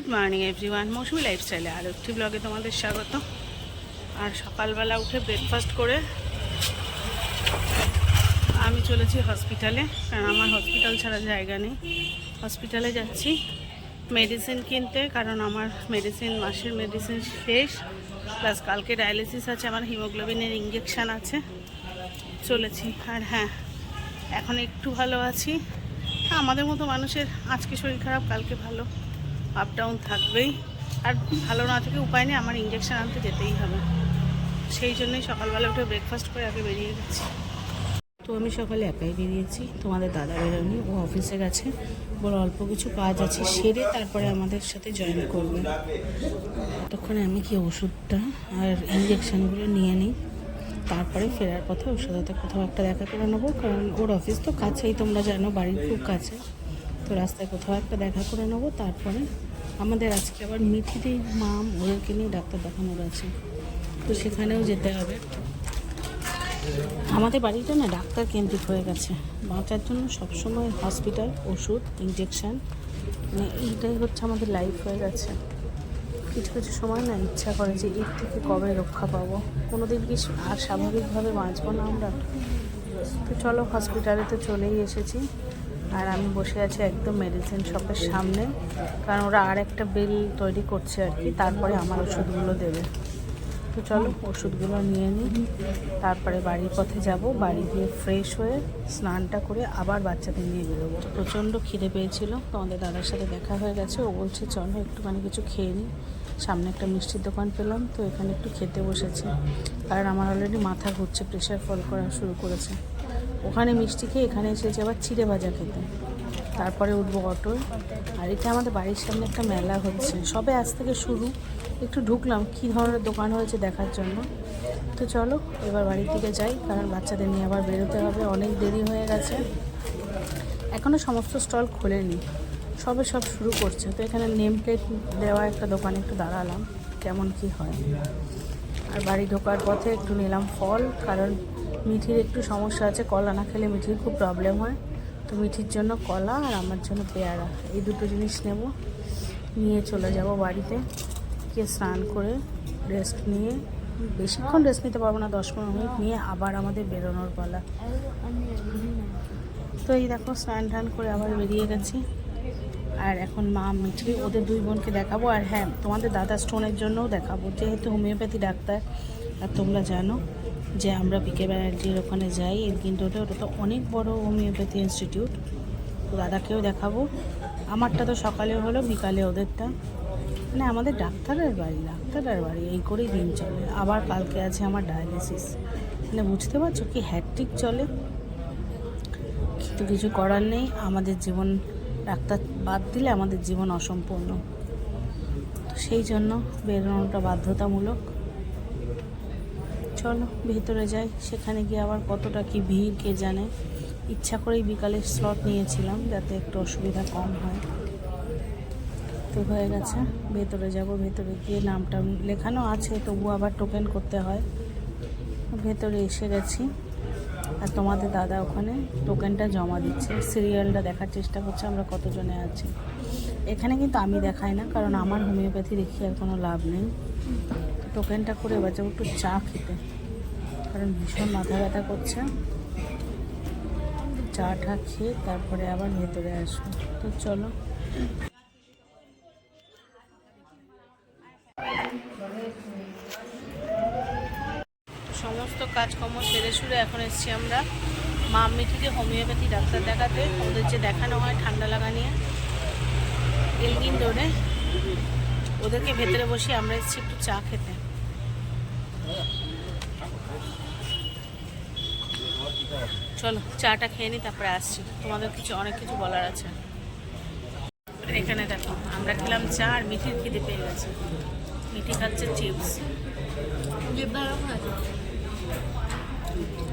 Good morning everyone মৌসুমি লাইফস্টাইলে আর একটি ব্লগে তোমাদের স্বাগত আর সকালবেলা উঠে ব্রেকফাস্ট করে আমি চলেছি হসপিটালে কারণ আমার হসপিটাল ছাড়া জায়গা নেই। হসপিটালে যাচ্ছি। মেডিসিন কিনতে কারণ আমার মেডিসিন মাসের মেডিসিন শেষ। প্লাস কালকে ডায়ালিসিস আছে আমার হিমোগ্লোবিনের ইঞ্জেকশান আছে। চলেছি। আর হ্যাঁ এখন একটু ভালো আছি। হ্যাঁ, আমাদের মতো মানুষের আজকে শরীর খারাপ কালকে ভালো। আপ ডাউন থাকবেই। আর ভালো না থেকে উপায় নেই, আমার ইঞ্জেকশান আনতে যেতেই হবে। সেই জন্যই সকালবেলা উঠে ব্রেকফাস্ট করে আগে বেরিয়ে গেছি। তো আমি সকালে একাই বেরিয়েছি, তোমাদের দাদা বেরোনি ও অফিসে গেছে। বড় অল্প কিছু কাজ আছে, সেরে তারপরে আমাদের সাথে জয়েন করবে। ততক্ষণে আমি কি ওষুধটা আর ইঞ্জেকশানগুলো নিয়ে নিই? তারপরে ফেরার পথে ওর সাথে কোথাও একটা দেখা করে নেব, কারণ ওর অফিস তো কাছেই, তোমরা জানো, বাড়ির খুব কাছে। তো রাস্তায় কোথাও একটা দেখা করে নেব, তারপরে আমাদের আজকে আবার মিঠিতেই মাম ওদেরকে নিয়ে ডাক্তার দেখানোর আছে। তো সেখানেও যেতে হবে। আমাদের বাড়িটা না ডাক্তার কেন্দ্রিক হয়ে গেছে। বাঁচার জন্য সবসময় হসপিটাল, ওষুধ ইঞ্জেকশন মানে এইটাই হচ্ছে আমাদের লাইফ হয়ে গেছে। কিছু কিছু সময় না ইচ্ছা করে যে এর থেকে কবে রক্ষা পাবো। কোনো দিন কি আর স্বাভাবিকভাবে বাঁচবো না আমরা? তো চলো হসপিটালে তো চলেই এসেছি। আর আমি বসে আছি একদম মেডিসিন শপের সামনে, কারণ ওরা আর একটা বিল তৈরি করছে আর কি, তারপরে আমার ওষুধগুলো দেবে। তো চলো, ওষুধগুলো নিয়ে নিই, তারপরে বাড়ির পথে যাব, বাড়ি গিয়ে ফ্রেশ হয়ে স্নানটা করে আবার বাচ্চাদের নিয়ে বেরোবো। প্রচণ্ড খিদে পেয়েছিল তোমাদের দাদার সাথে দেখা হয়ে গেছে, ও বলছে, চলো একটুখানি কিছু খেয়ে নিই। সামনে একটা মিষ্টির দোকান পেলাম, তো এখানে একটু খেতে বসেছি। কারণ আমার অলরেডি মাথা ঘুরছে প্রেশার ফল করা শুরু করেছে। ওখানে মিষ্টি খেয়ে এখানে এসেছে আবার চিড়ে ভাজা খেতে। তারপরে উঠবো অটোয় আর এটা আমাদের বাড়ির সামনে একটা মেলা হচ্ছে। সবে আজ থেকে শুরু। একটু ঢুকলাম, কী ধরনের দোকান হয়েছে দেখার জন্য। তো চলো, এবার বাড়ির দিকে যাই, কারণ বাচ্চাদের নিয়ে আবার বেরোতে হবে। অনেক দেরি হয়ে গেছে। এখনও সমস্ত স্টল খোলেনি। সবে সব শুরু করছে। তো এখানে নেম প্লেট দেওয়া একটা দোকানে একটু দাঁড়ালাম, কেমন কি হয়। আর বাড়ি ঢোকার পথে একটু নিলাম ফল, কারণ মিঠির একটু সমস্যা আছে, কলা না খেলে মিঠির খুব প্রবলেম হয়। তো মিঠির জন্য কলা আর আমার জন্য পেয়ারা। এই দুটো জিনিস নেব। নিয়ে চলে যাব বাড়িতে। গিয়ে স্নান করে রেস্ট নিয়ে, বেশিক্ষণ রেস্ট নিতে পারব না, দশ পনেরো মিনিট নিয়ে আবার আমাদের বেরোনোর পালা। তো এই দেখো, স্নান টান করে আবার বেরিয়ে গেছি। আর এখন মা মিঠি, ওদের দুই বোনকে দেখাবো। আর হ্যাঁ তোমাদের দাদা স্টোনের জন্যও দেখাবো। যেহেতু হোমিওপ্যাথি ডাক্তার, আর তোমরা জানো। যে আমরা পিকে ব্যানার্জির ওখানে যাই। এলকিন রোডে ওটা তো অনেক বড় হোমিওপ্যাথি ইনস্টিটিউট। তো দাদাকেও দেখাবো। আমারটা তো সকালে হলো, বিকালে ওদেরটা। মানে আমাদের ডাক্তারের বাড়ি ডাক্তারের বাড়ি। এই করেই দিন চলে। আবার কালকে আছে আমার ডায়ালিসিস। মানে বুঝতে পারছ কি হ্যাট্রিক চলে। কিন্তু কিছু করার নেই। আমাদের জীবন, ডাক্তার বাদ দিলে আমাদের জীবন অসম্পূর্ণ। তো সেই জন্য বেরোনোটা বাধ্যতামূলক। চলো ভেতরে যাই, সেখানে গিয়ে আবার কতটা কি ভিড়, কে জানে। ইচ্ছা করেই বিকালে স্লট নিয়েছিলাম, যাতে একটু অসুবিধা কম হয়। তো হয়ে গেছে, ভেতরে যাব, ভেতরে গিয়ে নামটা লেখানো আছে তবু আবার টোকেন করতে হয়। ভেতরে এসে গেছি, আর তোমাদের দাদা ওখানে টোকেনটা জমা দিচ্ছে। সিরিয়ালটা দেখার চেষ্টা করছে, আমরা কতজনে আছি। এখানে কিন্তু আমি দেখাই না, কারণ আমার হোমিওপ্যাথি দেখি আর কোনো লাভ নেই। টোকেনটা করে এবার যাব একটু চা খেতে। কারণ ভীষণ মাথা ব্যথা করছে। চা টা খেয়ে তারপরে আবার ভেতরে আসব। তো চলো। সমস্ত কাজকর্ম সেরে সুরে এখন এসছি আমরা। মা মিঠিকে হোমিওপ্যাথি ডাক্তার দেখাতে। ওদের যে দেখানো হয় ঠান্ডা লাগা নিয়ে। এলগিন রোডে ওদেরকে ভেতরে বসে আমরা এসেছি একটু চা খেতে। চলো, চাটা খেয়ে নিই তারপরে আসছি। তোমাদের কিছু, অনেক কিছু বলার আছে। এখানে দেখো, আমরা খেলাম চা আর মিঠির খিদে পেয়ে গেছে। মিঠি খাচ্ছে চিপস।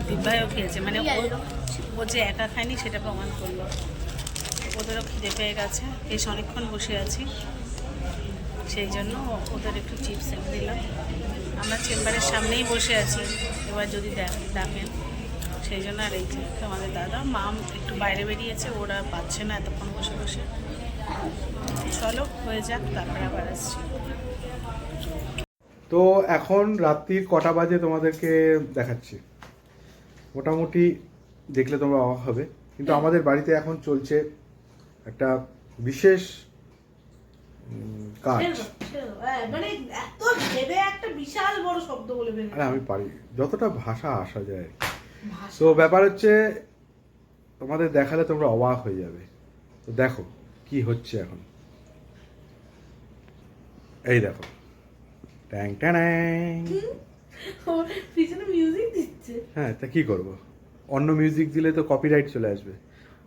দিব্যাইও খেয়েছে মানে ও- ও যে একা খায়নি, সেটা প্রমাণ করল। ওদেরও খিদে পেয়ে গেছে। বেশ অনেকক্ষণ বসে আছি। সেই জন্য ওদের একটু চিপস এনে দিলাম। আমরা চেম্বারের সামনেই বসে আছি। এবার যদি দেখ- ডাকেন সেই জন্য আর এই যে আমাদের দাদা মাম একটু বাইরে বেরিয়েছে ওরা পাচ্ছে না এতক্ষণ বসে বসে। চলো হয়ে যাক তারপরে আবার আসছি। তো এখন রাত্রির কটা বাজে তোমাদেরকে দেখাচ্ছি। মোটামুটি দেখলে তোমরা অবাক হবে কিন্তু আমাদের বাড়িতে এখন চলছে একটা বিশেষ আমি পারি। যতটা ভাষা আসা যায়। তো ব্যাপার হচ্ছে তোমাদের দেখালে তোমরা অবাক হয়ে যাবে। তো দেখো কি হচ্ছে এখন। এই দেখো। ট্যাং ট্যাং পিছনে মিউজিক দিচ্ছে। হ্যাঁ তা কি করব? অন্য মিউজিক দিলে তো কপিরাইট চলে আসবে।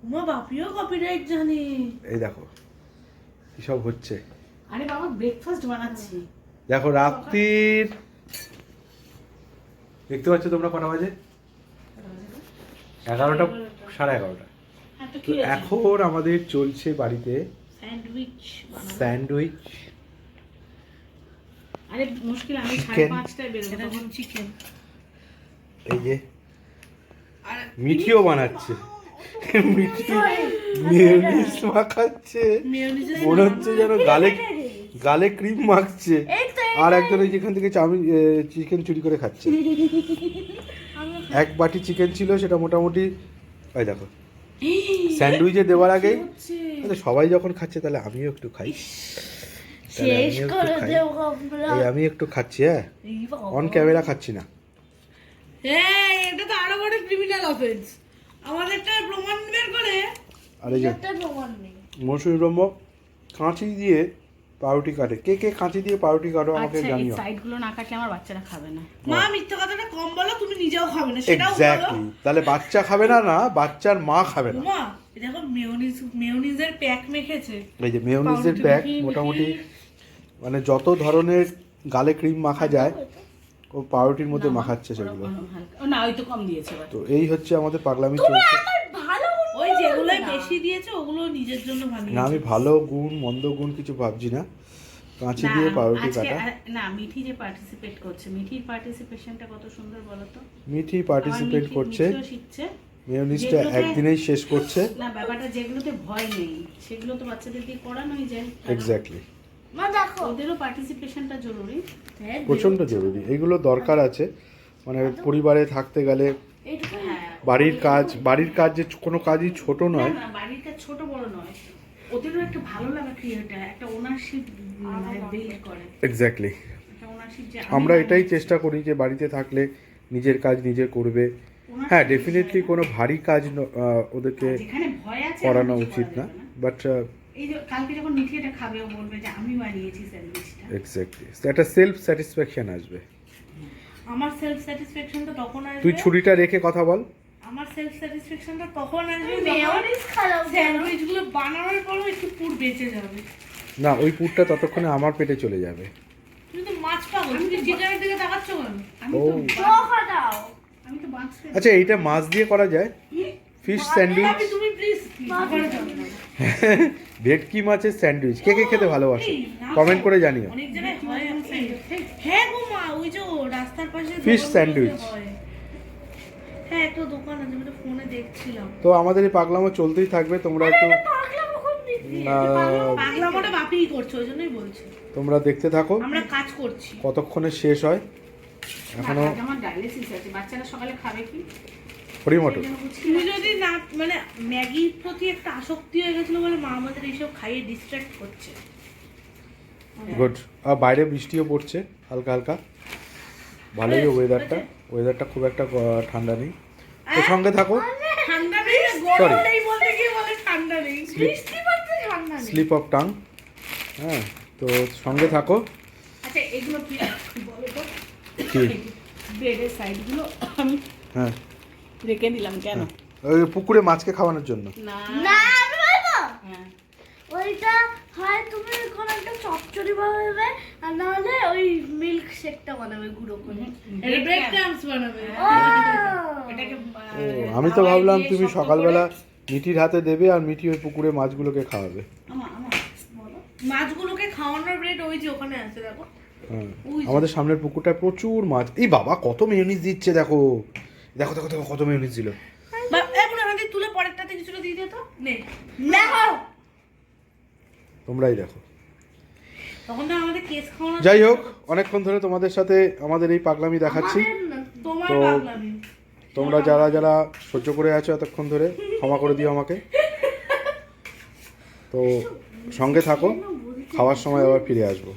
উমা বাপিও কপিরাইট জানে। এই দেখো। কি সব হচ্ছে। আরে বাবা ব্রেকফাস্ট বানাচ্ছি। দেখো রাত্রির দেখতে পাচ্ছ তোমরা কটা বাজে? এগারোটা সাড়ে এগারোটা। হ্যাঁ তো এখন আমাদের চলছে বাড়িতে স্যান্ডউইচ স্যান্ডউইচ। আরে মুশকিল আমি সাড়ে পাঁচটায় বেরোবো তখন। চিকেন এই যে মিঠিও বানাচ্ছে। মিঠি মেয়োনিজ মাখাচ্ছে। মনে হচ্ছে যেন গালে গালে ক্রিম মাখছে। আর একজন ওই যেখান থেকে চাউমিন চিকেন চুরি করে খাচ্ছে। এক বাটি চিকেন ছিল সেটা মোটামুটি ওই দেখো স্যান্ডউইচে দেওয়ার আগে সবাই যখন খাচ্ছে তাহলে আমিও একটু খাই। তাহলে একটু খাই। এই আমি একটু খাচ্ছি হ্যাঁ? অন ক্যামেরা খাচ্ছি না। হ্যাঁ এটা তো আরও বড় ক্রিমিনাল অফেন্স আমাদেরটা প্রমাণ বের করে। আর এই যে প্রমাণ নেই। মৌসুমী ব্রহ্ম কাঁচি দিয়ে পাউরুটি কাটে। কে কে কাঁচি দিয়ে পাউরুটি কাটো আমাকে আচ্ছা জানিও। সাইডগুলো না কাটলে আমার বাচ্চারা খাবে না। মা মিথ্যা কথাটা কম বলো তুমি নিজেও খাবে না সেটাও বলো। তাহলে বাচ্চা খাবে না না বাচ্চার মা খাবে না। মা দেখো মেয়োনিজ মেয়োনিজের প্যাক মেখেছে। এই যে মেয়োনিজের প্যাক মোটামুটি মানে যত ধরনের গালে ক্রিম মাখা যায় ও পাউরুটির মধ্যে মাখাচ্ছে সেগুলো। না ওই তো কম দিয়েছে তো এই হচ্ছে আমাদের পাগলামি চলছে। ওই যেগুলো বেশি দিয়েছে ওগুলো নিজের জন্য ভালো না আমি ভালো গুণ মন্দ গুণ কিছু ভাবছি না। কাঁচি দিয়ে পাউরুটি কাটা। না মিঠি যে পার্টিসিপেট করছে মিঠির পার্টিসিপেশনটা কত সুন্দর বলো তো? মিঠি পার্টিসিপেট করছে। শিখছে। মেয়োনিজটা একদিনেই শেষ করছে। না ব্যাপারটা যেগুলোতে ভয় নেই সেগুলো তো বাচ্চাদের দিয়ে করানোই যায়। এক্স্যাক্টলি মা দেখো। ওদেরও পার্টিসিপেশনটা জরুরি। প্রচণ্ড জরুরি। এগুলো দরকার আছে। মানে পরিবারে থাকতে গেলে হ্যাঁ। বাড়ির কাজ বাড়ির কাজ যে কোনো কাজই ছোট নয়। বাড়ির কাজ ছোট বড় নয়। ওদেরও একটা ভালো লাগা ক্রিয়েট একটা ওনারশিপ বিল্ড করে। এক্স্যাক্টলি আমরা এটাই চেষ্টা করি যে বাড়িতে থাকলে নিজের কাজ নিজে করবে। হ্যাঁ ডেফিনেটলি কোনো ভারী কাজ ওদেরকে করানো উচিত না। বাট এই যে কালকে যখন মিঠি এটা খাবে ও বলবে যে আমি বানিয়েছি স্যান্ডউইচটা। এক্স্যাক্টলি একটা সেলফ স্যাটিসফ্যাকশন আসবে। আমার সেলফ স্যাটিসফ্যাকশনটা তখন তুই ছুরিটা রেখে কথা বল। আমার সেলফ স্যাটিসফ্যাকশনটা তখন আসবে মেয়োনিজ খারাপ স্যান্ডউইচ বানানোর পরও একটু পুর বেঁচে যাবে। না ওই পুরটা ততক্ষণে আমার পেটে চলে যাবে। তুমি তো মাছ পাগল তুমি চিকেনের দিকে তাকাচ্ছ কেন? আমি ও তো দাও। আমি তো বাঁচতে আচ্ছা এইটা মাছ দিয়ে করা যায়? ফিশ স্যান্ডউইচ তুমি প্লিজ। ভেটকি মাছের স্যান্ডউইচ। কে কে খেতে ভালোবাসো? কমেন্ট করে জানিও। অনেক জায়গায় হয় হ্যাঁ গো মা ওই যে ও রাস্তার পাশে Fish দোকানগুলোতে sandwich। একটা দোকান আছে আমি তো ফোনে দেখছিলাম। তো আমাদের এই পাগলামো চলতেই থাকবে তোমরা একটু আহ, পাগলামোটা বাপিই করছে ওই জন্যই বলছি। তোমরা দেখতে থাকো। আমরা কাজ করছি। কতক্ষণে শেষ হয়? এখনও আমার ডায়ালিসিস আছে। বাচ্চারা সকালে খাবে কি? হরিমটর তুমি যদি না মানে ম্যাগির প্রতি একটা আসক্তি হয়ে গেছিল বলে মা আমাদের এইসব খাইয়ে করছে। গুড আর বাইরে বৃষ্টিও পড়ছে হালকা হালকা। ভালোই ওয়েদারটা ওয়েদারটা খুব একটা ঠান্ডা নেই। তো সঙ্গে থাকো। ঠান্ডা নেই না, Sorry. গরম নেই বলতে গিয়ে বলে ঠান্ডা নেই। বৃষ্টি পড়তে ঠান্ডা নেই। স্লিপ অফ টাং হ্যাঁ তো সঙ্গে থাকো। আচ্ছা এগুলো কি বলো তো? কি? ব্রেডের সাইডগুলো আমি হ্যাঁ। রেখে দিলাম কেন? ওই পুকুরে মাছকে খাওয়ানোর জন্য। না। না আমি হ্যাঁ। ওইটা হয় তুমি কোনো একটা চচ্চড়ি বানাবে আর নাহলে ওই মিল্ক শেকটা বানাবে গুঁড়ো করে। এটা ব্রেড ক্রামস বানাবে। ও! আমি তো ভাবলাম তুমি সকালবেলা মিঠির হাতে দেবে আর মিঠি ওই পুকুরে মাছগুলোকে খাওয়াবে। মাছগুলোকে খাওয়ানোর ব্রেড ওই যে ওখানে আছে দেখো। হ্যাঁ। আমাদের সামনের পুকুরটায় প্রচুর মাছ। এই বাবা কত মেয়নিজ দিচ্ছে দেখো। দেখো দেখো দেখো কত মেয়নিজ হাতে তুলে পরেরটাতে কিছুটা দিয়ে দে তো। নে। দেখো। তোমরাই দেখো। যাই হোক অনেকক্ষণ ধরে তোমাদের সাথে আমাদের এই পাগলামি দেখাচ্ছি। তো- তোমরা যারা যারা সহ্য করে আছো এতক্ষণ ধরে ক্ষমা করে দিও আমাকে। তো সঙ্গে থাকো খাওয়ার সময় আবার ফিরে আসব।